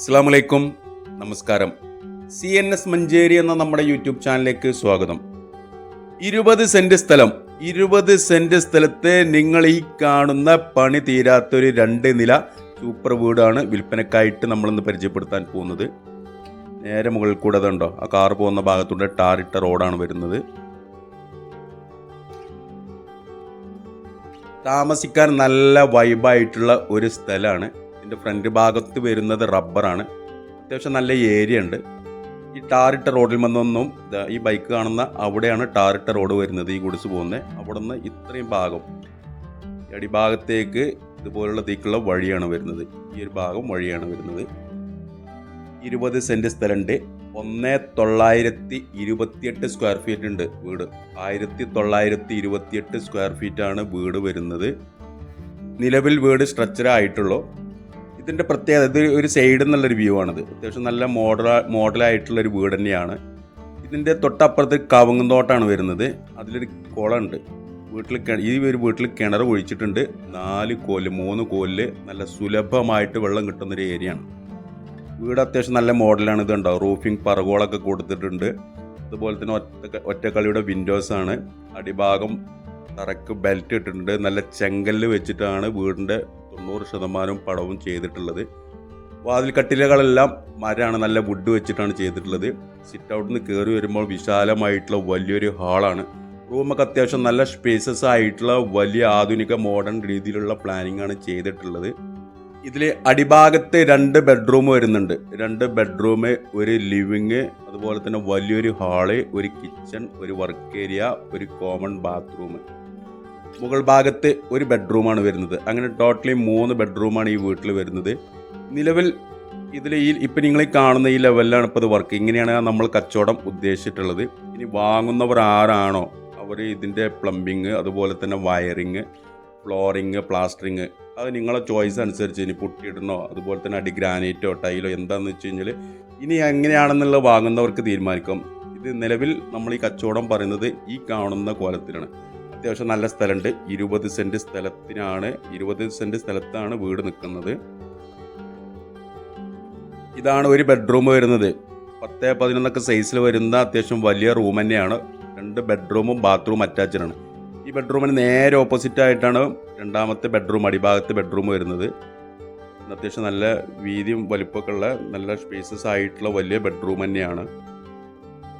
അസ്സാമലൈക്കും നമസ്കാരം. C N S Manjeri എന്ന നമ്മുടെ യൂട്യൂബ് ചാനലിലേക്ക് സ്വാഗതം. ഇരുപത് സെന്റ് സ്ഥലം ഇരുപത് സെന്റ് സ്ഥലത്ത് നിങ്ങൾ ഈ കാണുന്ന പണി തീരാത്തൊരു രണ്ട് നില സൂപ്പർ വീടാണ് വിൽപ്പനക്കായിട്ട് നമ്മളിന്ന് പരിചയപ്പെടുത്താൻ പോകുന്നത്. നേരെ മുകളിൽ കൂടെ അതുണ്ടോ? ആ കാർ പോകുന്ന ഭാഗത്തൂടെ ടാറിട്ട റോഡാണ് വരുന്നത്. താമസിക്കാൻ നല്ല വൈബായിട്ടുള്ള ഒരു സ്ഥലമാണ്. ഇതിന്റെ ഫ്രണ്ട് ഭാഗത്ത് വരുന്നത് റബ്ബറാണ്. അത്യാവശ്യം നല്ല ഏരിയ ഉണ്ട്. ഈ ടാറിട്ട റോഡിൽ നിന്നൊന്നും ഈ ബൈക്ക് കാണുന്ന അവിടെയാണ് ടാറിട്ട റോഡ് വരുന്നത് ഈ ഗുഡ്സ് പോകുന്നത് അവിടെ നിന്ന് ഇത്രയും ഭാഗം. അടിഭാഗത്തേക്ക് ഇതുപോലുള്ള തീക്കുള്ള വഴിയാണ് വരുന്നത്. ഈ ഒരു ഭാഗം വഴിയാണ് വരുന്നത്. ഇരുപത് സെന്റ് സ്ഥലമുണ്ട്. ഒന്ന് തൊള്ളായിരത്തി ഇരുപത്തിയെട്ട് സ്ക്വയർ ഫീറ്റ് ഉണ്ട് വീട്. ആയിരത്തി തൊള്ളായിരത്തി ഇരുപത്തിയെട്ട് സ്ക്വയർ ഫീറ്റാണ് വീട് വരുന്നത്. നിലവിൽ വീട് സ്ട്രക്ചർ ആയിട്ടുള്ളൂ. ഇതിന്റെ പ്രത്യേകത ഇത് ഒരു സൈഡിൽ നിന്നുള്ളൊരു വ്യൂ ആണിത്. അത്യാവശ്യം നല്ല മോഡൽ മോഡലായിട്ടുള്ളൊരു വീട് തന്നെയാണ്. ഇതിന്റെ തൊട്ടപ്പുറത്ത് കവുങ്ങുന്തോട്ടാണ് വരുന്നത്. അതിലൊരു കുളമുണ്ട്. വീട്ടിൽ ഈ ഒരു വീട്ടിൽ കിണർ ഒഴിച്ചിട്ടുണ്ട്. നാല് കോൽ മൂന്ന് കോൽ നല്ല സുലഭമായിട്ട് വെള്ളം കിട്ടുന്നൊരു ഏരിയ ആണ്. വീട് അത്യാവശ്യം നല്ല മോഡലാണ് ഇത് ഉണ്ടാവും റൂഫിംഗ് പറകോളൊക്കെ കൊടുത്തിട്ടുണ്ട്. അതുപോലെ തന്നെ ഒറ്റ ഒറ്റക്കളിയുടെ വിൻഡോസ് ആണ്. അടിഭാഗം തറക്ക് ബെൽറ്റ് ഇട്ടിട്ടുണ്ട്. നല്ല ചെങ്കല്ല് വെച്ചിട്ടാണ് വീടിന്റെ തൊണ്ണൂറ് ശതമാനവും പടവും ചെയ്തിട്ടുള്ളത്. വാതിൽ കട്ടിലകളെല്ലാം മരമാണ് നല്ല വുഡ് വെച്ചിട്ടാണ് ചെയ്തിട്ടുള്ളത്. സിറ്റ് ഔട്ടിൽ നിന്ന് കയറി വരുമ്പോൾ വിശാലമായിട്ടുള്ള വലിയൊരു ഹാളാണ് റൂമൊക്കെ അത്യാവശ്യം നല്ല സ്പേസസ് ആയിട്ടുള്ള വലിയ ആധുനിക മോഡേൺ രീതിയിലുള്ള പ്ലാനിംഗ് ആണ് ചെയ്തിട്ടുള്ളത്. ഇതിൽ അടിഭാഗത്ത് രണ്ട് ബെഡ്റൂം വരുന്നുണ്ട്. രണ്ട് ബെഡ്റൂം ഒരു ലിവിങ് അതുപോലെ തന്നെ വലിയൊരു ഹാൾ ഒരു കിച്ചൺ ഒരു വർക്ക് ഏരിയ ഒരു കോമൺ ബാത്റൂം മുകൾ ഭാഗത്ത് ഒരു ബെഡ്റൂമാണ് വരുന്നത്. അങ്ങനെ ടോട്ടലി മൂന്ന് ബെഡ്റൂമാണ് ഈ വീട്ടിൽ വരുന്നത്. നിലവിൽ ഇതിൽ ഈ ഇപ്പം നിങ്ങൾ കാണുന്ന ഈ ലെവലിലാണ് ഇപ്പോൾ ഇത് വർക്ക്. ഇങ്ങനെയാണ് നമ്മൾ കച്ചവടം ഉദ്ദേശിച്ചിട്ടുള്ളത്. ഇനി വാങ്ങുന്നവർ ആരാണോ അവർ ഇതിന്റെ പ്ലംബിങ് അതുപോലെ തന്നെ വയറിങ് ഫ്ലോറിങ് പ്ലാസ്റ്ററിങ് അത് നിങ്ങളെ ചോയ്സ് അനുസരിച്ച് ഇനി പുട്ടിയിടണോ അതുപോലെ തന്നെ അടി ഗ്രാനൈറ്റോ ടൈലോ എന്താണെന്ന് വെച്ച് കഴിഞ്ഞാൽ ഇനി എങ്ങനെയാണെന്നുള്ളത് വാങ്ങുന്നവർക്ക് തീരുമാനിക്കാം. ഇത് നിലവിൽ നമ്മൾ ഈ കച്ചവടം പറയുന്നത് ഈ കാണുന്ന കോലത്തിലാണ്. അത്യാവശ്യം നല്ല സ്ഥലമുണ്ട്. ഇരുപത് സെന്റ് സ്ഥലത്തിനാണ് ഇരുപത് സെന്റ് സ്ഥലത്താണ് വീട് നിൽക്കുന്നത്. ഇതാണ് ഒരു ബെഡ്റൂം വരുന്നത്. പത്ത് പതിനൊന്നൊക്കെ സൈസിൽ വരുന്ന അത്യാവശ്യം വലിയ റൂം തന്നെയാണ്. രണ്ട് ബെഡ്റൂമും ബാത്റൂം അറ്റാച്ച്ഡ് ആണ്. ഈ ബെഡ്റൂമിന് നേരെ ഓപ്പോസിറ്റ് ആയിട്ടാണ് രണ്ടാമത്തെ ബെഡ്റൂം അടിഭാഗത്തെ ബെഡ്റൂം വരുന്നത്. അത്യാവശ്യം നല്ല വീതിയും വലിപ്പമൊക്കെ ഉള്ള നല്ല സ്പേസസ് ആയിട്ടുള്ള വലിയ ബെഡ്റൂം തന്നെയാണ്.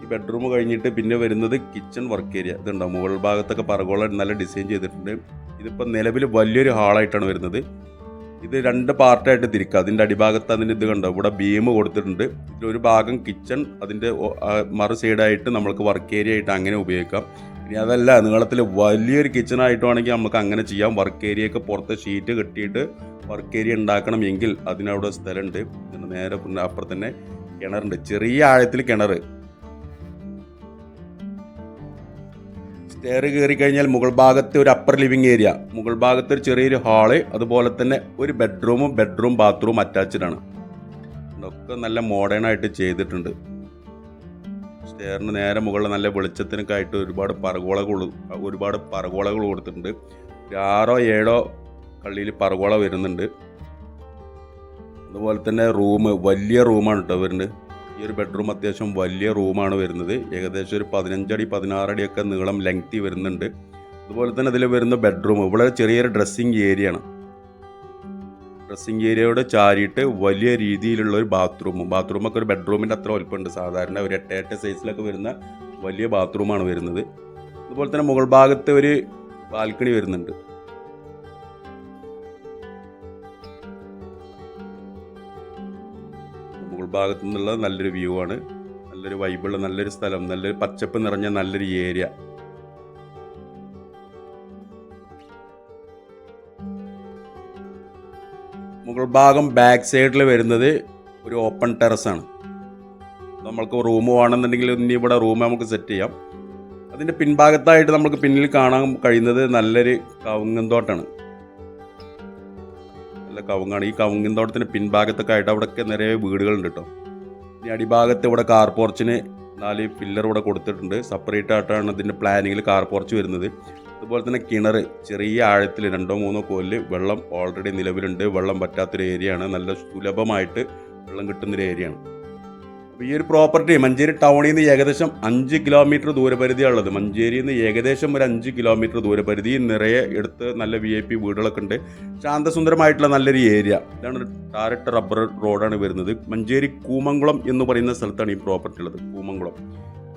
ഈ ബെഡ്റൂം കഴിഞ്ഞിട്ട് പിന്നെ വരുന്നത് കിച്ചൺ വർക്ക് ഏരിയ ഇതുണ്ടാവും മുകൾ ഭാഗത്തൊക്കെ പറകോള നല്ല ഡിസൈൻ ചെയ്തിട്ടുണ്ട്. ഇതിപ്പോൾ നിലവിൽ വലിയൊരു ഹാളായിട്ടാണ് വരുന്നത്. ഇത് രണ്ട് പാർട്ടായിട്ട് തിരിക്കുക അതിന്റെ അടിഭാഗത്ത് അതിന്റെ ഇത് കണ്ടോ? ഇവിടെ ബീം കൊടുത്തിട്ടുണ്ട്. ഇതിലൊരു ഭാഗം കിച്ചൺ അതിന്റെ മറു സൈഡായിട്ട് നമ്മൾക്ക് വർക്ക് ഏരിയ ആയിട്ട് അങ്ങനെ ഉപയോഗിക്കാം. ഇനി അതല്ല നീളത്തിൽ വലിയൊരു കിച്ചൺ ആയിട്ടുവാണെങ്കിൽ നമുക്ക് അങ്ങനെ ചെയ്യാം. വർക്ക് ഏരിയയൊക്കെ പുറത്ത് ഷീറ്റ് കെട്ടിയിട്ട് വർക്ക് ഏരിയ ഉണ്ടാക്കണമെങ്കിൽ അതിനവിടെ സ്ഥലമുണ്ട്. നേരെ അപ്പുറത്ത് തന്നെ കിണറുണ്ട്. ചെറിയ ആഴത്തിൽ കിണർ സ്റ്റെയർ കയറി കഴിഞ്ഞാൽ മുകൾ ഭാഗത്തെ ഒരു അപ്പർ ലിവിങ് ഏരിയ മുകൾ ഭാഗത്ത് ഒരു ചെറിയൊരു ഹാൾ അതുപോലെ തന്നെ ഒരു ബെഡ്റൂമും ബെഡ്റൂം ബാത്റൂം അറ്റാച്ച്ഡ് ആണ്. ഇതൊക്കെ നല്ല മോഡേൺ ആയിട്ട് ചെയ്തിട്ടുണ്ട്. സ്റ്റെയറിന് നേരെ മുകളിൽ നല്ല വെളിച്ചത്തിനൊക്കെ ആയിട്ട് ഒരുപാട് പറകോളകൾ ഒരുപാട് പറകോളകൾ കൊടുത്തിട്ടുണ്ട്. ഒരു ആറോ ഏഴോ കള്ളിയിൽ പറകോള വരുന്നുണ്ട്. അതുപോലെ തന്നെ റൂം വലിയ റൂമാണ് കേട്ടോ വരുന്നത്. ഈ ഒരു ബെഡ്റൂം അത്യാവശ്യം വലിയ റൂമാണ് വരുന്നത്. ഏകദേശം ഒരു പതിനഞ്ചടി പതിനാറടിയൊക്കെ നീളം ലെങ്തി വരുന്നുണ്ട്. അതുപോലെ തന്നെ ഇതിൽ വരുന്ന ബെഡ്റൂം ഇവിടെ ചെറിയൊരു ഡ്രസ്സിങ് ഏരിയ ആണ്. ഡ്രസ്സിങ് ഏരിയയോട് ചാരിയിട്ട് വലിയ രീതിയിലുള്ള ഒരു ബാത്റൂമും ബാത്റൂമൊക്കെ ഒരു ബെഡ്റൂമിന്റെ അത്ര വലുപ്പമുണ്ട്. സാധാരണ ഒരു എട്ട് എട്ട് സൈസിലൊക്കെ വരുന്ന വലിയ ബാത്റൂമാണ് വരുന്നത്. അതുപോലെ തന്നെ മുകൾ ഭാഗത്ത് ഒരു ബാൽക്കണി വരുന്നുണ്ട്. മുകൾ ഭാഗത്തു നിന്നുള്ള നല്ലൊരു വ്യൂ ആണ്. നല്ലൊരു വൈബുള്ള നല്ലൊരു സ്ഥലം നല്ലൊരു പച്ചപ്പ് നിറഞ്ഞ നല്ലൊരു ഏരിയ മുകൾ ഭാഗം ബാക്ക് സൈഡിൽ വരുന്നത് ഒരു ഓപ്പൺ ടെറസ് ആണ്. നമ്മൾക്ക് റൂം വേണമെന്നുണ്ടെങ്കിൽ ഇനി ഇവിടെ റൂം നമുക്ക് സെറ്റ് ചെയ്യാം. അതിന്റെ പിൻഭാഗത്തായിട്ട് നമുക്ക് പിന്നിൽ കാണാൻ കഴിയുന്നത് നല്ലൊരു കവുങ്ങന്തോട്ടാണ് നല്ല കവുങ്ങാണ് ഈ കവുങ്ങന്തോട്ടത്തിന് പിൻഭാഗത്തൊക്കെ ആയിട്ട് അവിടെയൊക്കെ നിറയെ വീടുകളുണ്ട് കേട്ടോ. ഇനി അടിഭാഗത്ത് ഇവിടെ കാർ പോർച്ചിന് നാല് പില്ലർ ഇവിടെ കൊടുത്തിട്ടുണ്ട്. സെപ്പറേറ്റ് ആയിട്ടാണ് ഇതിന്റെ പ്ലാനിങ്ങിൽ കാർ പോർച്ച് വരുന്നത്. അതുപോലെ തന്നെ കിണർ ചെറിയ ആഴത്തിൽ രണ്ടോ മൂന്നോ കോലിൽ വെള്ളം ഓൾറെഡി നിലവിലുണ്ട്. വെള്ളം പറ്റാത്തൊരു ഏരിയയാണ് നല്ല സുലഭമായിട്ട് വെള്ളം കിട്ടുന്നൊരു ഏരിയയാണ് അപ്പോൾ ഈ ഒരു പ്രോപ്പർട്ടി മഞ്ചേരി ടൗണിൽ നിന്ന് ഏകദേശം അഞ്ച് കിലോമീറ്റർ ദൂരപരിധിയാണ് ഉള്ളത് മഞ്ചേരിയിൽ നിന്ന് ഏകദേശം ഒരു അഞ്ച് കിലോമീറ്റർ ദൂരപരിധി. നിറയെ എടുത്ത് നല്ല വി ഐ പി വീടുകളൊക്കെ ഉണ്ട്. ശാന്തസുന്ദരമായിട്ടുള്ള നല്ലൊരു ഏരിയ. ഇതാണ് ടാരറ്റ് റബ്ബർ റോഡാണ് വരുന്നത്. മഞ്ചേരി കൂമംകുളം എന്ന് പറയുന്ന സ്ഥലത്താണ് ഈ പ്രോപ്പർട്ടി ഉള്ളത്. കൂമംകുളം.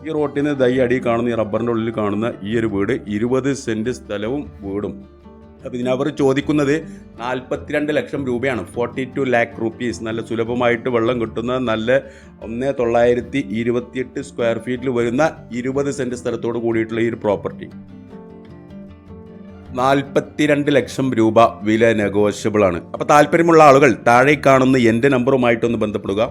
ഈ റോട്ടിൽ നിന്ന് ദൈ അടി കാണുന്ന ഈ റബ്ബറിന്റെ ഉള്ളിൽ കാണുന്ന ഈ ഒരു വീട് ഇരുപത് സെന്റ് സ്ഥലവും വീടും. അപ്പോൾ ഇതിനവർ ചോദിക്കുന്നത് നാൽപ്പത്തിരണ്ട് ലക്ഷം രൂപയാണ്. ഫോർട്ടി ടു ലാക്ക് റുപ്പീസ് നല്ല സുലഭമായിട്ട് വെള്ളം കിട്ടുന്ന നല്ല ഒന്ന് തൊള്ളായിരത്തി ഇരുപത്തിയെട്ട് സ്ക്വയർ ഫീറ്റിൽ വരുന്ന ഇരുപത് സെന്റ് സ്ഥലത്തോട് കൂടിയിട്ടുള്ള ഈ ഒരു പ്രോപ്പർട്ടി നാൽപ്പത്തിരണ്ട് ലക്ഷം രൂപ വില നെഗോഷ്യബിൾ ആണ്. അപ്പോൾ താല്പര്യമുള്ള ആളുകൾ താഴെ കാണുന്ന എന്റെ നമ്പറുമായിട്ടൊന്ന് ബന്ധപ്പെടുക.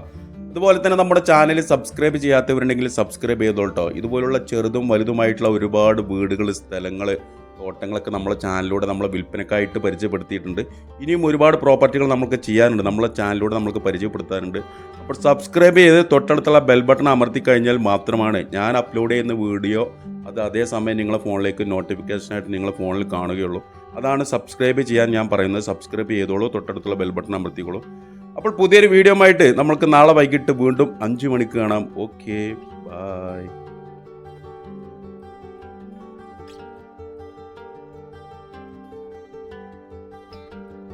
അതുപോലെ തന്നെ നമ്മുടെ ചാനൽ സബ്സ്ക്രൈബ് ചെയ്യാത്തവരുണ്ടെങ്കിൽ സബ്സ്ക്രൈബ് ചെയ്തോട്ടോ ഇതുപോലുള്ള ചെറുതും വലുതുമായിട്ടുള്ള ഒരുപാട് വീടുകൾ സ്ഥലങ്ങൾ തോട്ടങ്ങളൊക്കെ നമ്മളെ ചാനലിലൂടെ നമ്മളെ വിൽപ്പനക്കായിട്ട് പരിചയപ്പെടുത്തിയിട്ടുണ്ട്. ഇനിയും ഒരുപാട് പ്രോപ്പർട്ടികൾ നമുക്ക് ചെയ്യാനുണ്ട്. നമ്മളെ ചാനലിലൂടെ നമുക്ക് പരിചയപ്പെടുത്താറുണ്ട് അപ്പോൾ സബ്സ്ക്രൈബ് ചെയ്ത് തൊട്ടടുത്തുള്ള ബെൽ ബട്ടൺ അമർത്തി കഴിഞ്ഞാൽ മാത്രമാണ് ഞാൻ അപ്ലോഡ് ചെയ്യുന്ന വീഡിയോ അത് അതേസമയം നിങ്ങളെ ഫോണിലേക്ക് നോട്ടിഫിക്കേഷനായിട്ട് നിങ്ങളെ ഫോണിൽ കാണുകയുള്ളൂ. അതാണ് സബ്സ്ക്രൈബ് ചെയ്യാൻ ഞാൻ പറയുന്നത്. സബ്സ്ക്രൈബ് ചെയ്തോളൂ തൊട്ടടുത്തുള്ള ബെൽ ബട്ടൺ അമർത്തിക്കോളൂ. അപ്പോൾ പുതിയൊരു വീഡിയോ ആയിട്ട് നമ്മൾക്ക് നാളെ വൈകിട്ട് വീണ്ടും അഞ്ച് മണിക്ക് കാണാം. Okay bye